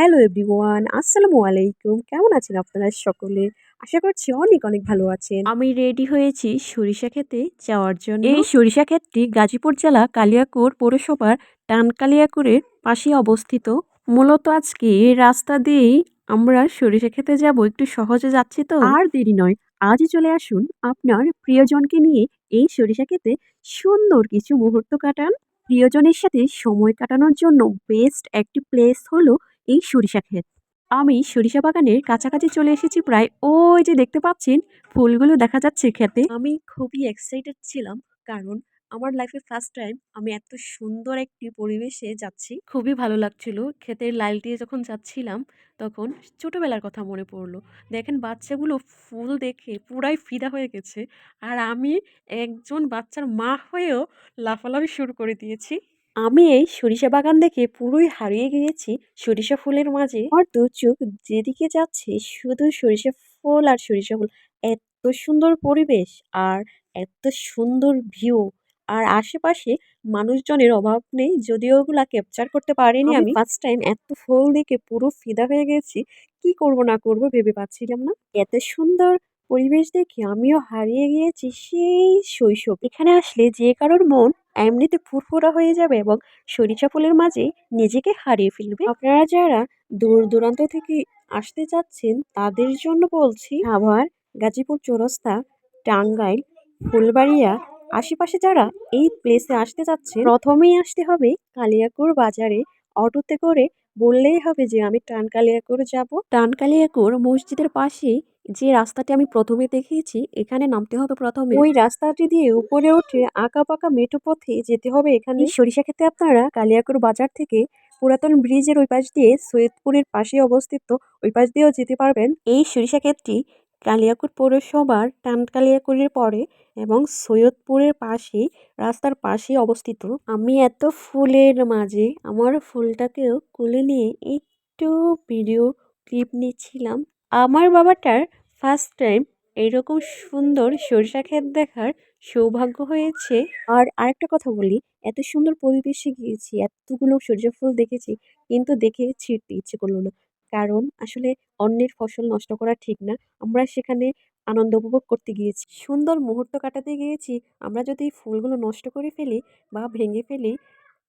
Hello everyone আসসালামু আলাইকুম। কেমন আছেন আপনারা সকলে? আশা করছি অনেক অনেক ভালো আছেন। আমি রেডি হয়েছি সরিষা খেতে যাওয়ার জন্য। এই সরিষা ক্ষেতটি গাজীপুর জেলা কালিয়াকুর পৌরসভার টান কালিয়াকুরের পাশে অবস্থিত। মূলত আজকে এই রাস্তা দিয়েই আমরা সরিষা খেতে যাব। একটু সহজে যাচ্ছি তো? আর দেরি নয় আজই চলে আসুন আপনার প্রিয়জনকে নিয়ে এই সরিষা খেতে সুন্দর কিছু মুহূর্ত কাটান। প্রিয়জনের সাথে সময় কাটানোর জন্য বেস্ট একটি প্লেস হলো এই সরিষা ক্ষেত। আমি সরিষা বাগানের কাছাকাছি চলে এসেছি প্রায়, ওই যে দেখতে পাচ্ছেন, ফুলগুলো দেখা যাচ্ছে খেতে। আমি খুবই এক্সাইটেড ছিলাম, কারণ আমার লাইফে ফার্স্ট টাইম আমি এত সুন্দর একটি পরিবেশে যাচ্ছি। খুবই ভালো লাগছিল, ক্ষেতের লাইল দিয়ে যখন যাচ্ছিলাম, তখন ছোটবেলার কথা মনে পড়ল। দেখেন, বাচ্চাগুলো ফুল দেখে পুরাই ফিদা হয়ে গেছে, আর আমি একজন বাচ্চার মা হয়েও লাফালাফি শুরু করে দিয়েছি। আমি এই সরিষা বাগান দেখে পুরোই হারিয়ে গিয়েছি সরিষা ফুলের মাঝে। আমার দু চোখ যেদিকে যাচ্ছে শুধু সরিষা ফুল আর সরিষা ফুল। এত সুন্দর পরিবেশ আর এত সুন্দর ভিউ। আর আশেপাশে মানুষজনের অভাব নেই যদিও ওগুলা ক্যাপচার করতে পারিনি আমি ফার্স্ট টাইম এত ফুল দেখে পুরো ফিদা হয়ে গেছি। কি করব না করব ভেবে পাচ্ছিলাম না। এত সুন্দর পরিবেশ দেখে আমিও হারিয়ে গিয়েছি সেই শৈশব। এখানে আসলে যে কারোর মন এমনিতে ফুরফুরা হয়ে যাবে এবং সরিষা ফুলের মাঝে নিজেকে হারিয়ে ফেলবে। আপনারা যারা দূর দূরান্ত থেকে আসতে চাচ্ছেন, তাদের জন্য বলছি, আবার গাজীপুর চৌরাস্তা, টাঙ্গাইল, ফুলবাড়িয়া আশেপাশে যারা এই প্লেসে আসতে চাচ্ছেন, প্রথমেই আসতে হবে কালিয়াকুর বাজারে। অটোতে করে বললেই হবে যে, আমি টান কালিয়াকুর যাব। টান কালিয়াকুর মসজিদের পাশে যে রাস্তাটি আমি প্রথমে দেখিয়েছি এখানে নামতে হবে প্রথমে। ওই রাস্তাটি দিয়ে উপরে উঠে আঁকা পাকা মেঠো পথে যেতে হবে এখানে। সরিষা খেতে আপনারা কালিয়াকুর বাজার থেকে পুরাতন ব্রিজের ওই পাশ দিয়ে সৈয়দপুরের পাশে অবস্থিত ওই পাশ দিয়েও যেতে পারবেন। এই সরিষা ক্ষেতটি কালিয়াকুর পৌরসভার টান কালিয়াকুরের পরে এবং সৈয়দপুরের পাশেই রাস্তার পাশেই অবস্থিত। আমি এত ফুলের মাঝে আমার ফুলটাকেও কুলে নিয়ে একটু ভিডিও ক্লিপ নিচ্ছিলাম। আমার বাবাটার ফার্স্ট টাইম এরকম সুন্দর সরিষা ক্ষেত দেখার সৌভাগ্য হয়েছে। আর আরেকটা কথা বলি, এত সুন্দর পরিবেশে গিয়েছি, এতগুলো সরিষা ফুল দেখেছি, কিন্তু দেখে ছিঁড়তে ইচ্ছে করল না। কারণ আসলে অন্যের ফসল নষ্ট করা ঠিক না, আমরা সেখানে আনন্দ উপভোগ করতে গিয়েছি। সুন্দর মুহূর্ত কাটাতে গিয়েছি, আমরা যদি ফুলগুলো নষ্ট করে ফেলি বা ভেঙে ফেলি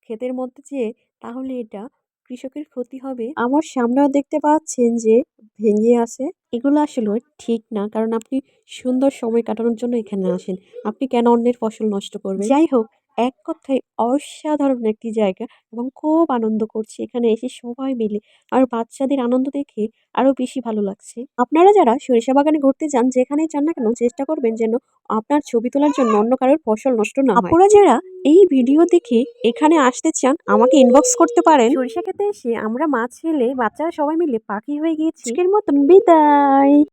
ক্ষেতের মধ্যে যেয়ে, তাহলে এটা কৃষকের ক্ষতি হবে? আমার সামনেও দেখতে পাচ্ছেন যে ভেঙে আছে। এগুলো আসলে ঠিক না কারণ আপনি সুন্দর সময় কাটানোর জন্য এখানে আসেন। আপনি কেন অন্যের ফসল নষ্ট করবেন? যাই হোক এক কথায় অসাধারণ একটি জায়গা এবং খুব আনন্দ করছি এখানে এসে সবাই মিলে। আর বাচ্চাদের আনন্দ দেখে আরও বেশি ভালো লাগছে। আপনারা যারা সরিষা বাগানে ঘুরতে যান যেখানেই যান না কেন চেষ্টা করবেন যেন আপনার ছবি তোলার জন্য অন্য কারোর ফসল নষ্ট না আপনারা যারা এই ভিডিও দেখে এখানে আসতে চান আমাকে ইনবক্স করতে পারেন। সরিষা খেতে এসে আমরা মা ছেলে বাচ্চারা সবাই মিলে পাখি হয়ে গিয়েছি। আজকের মতন বিদায়।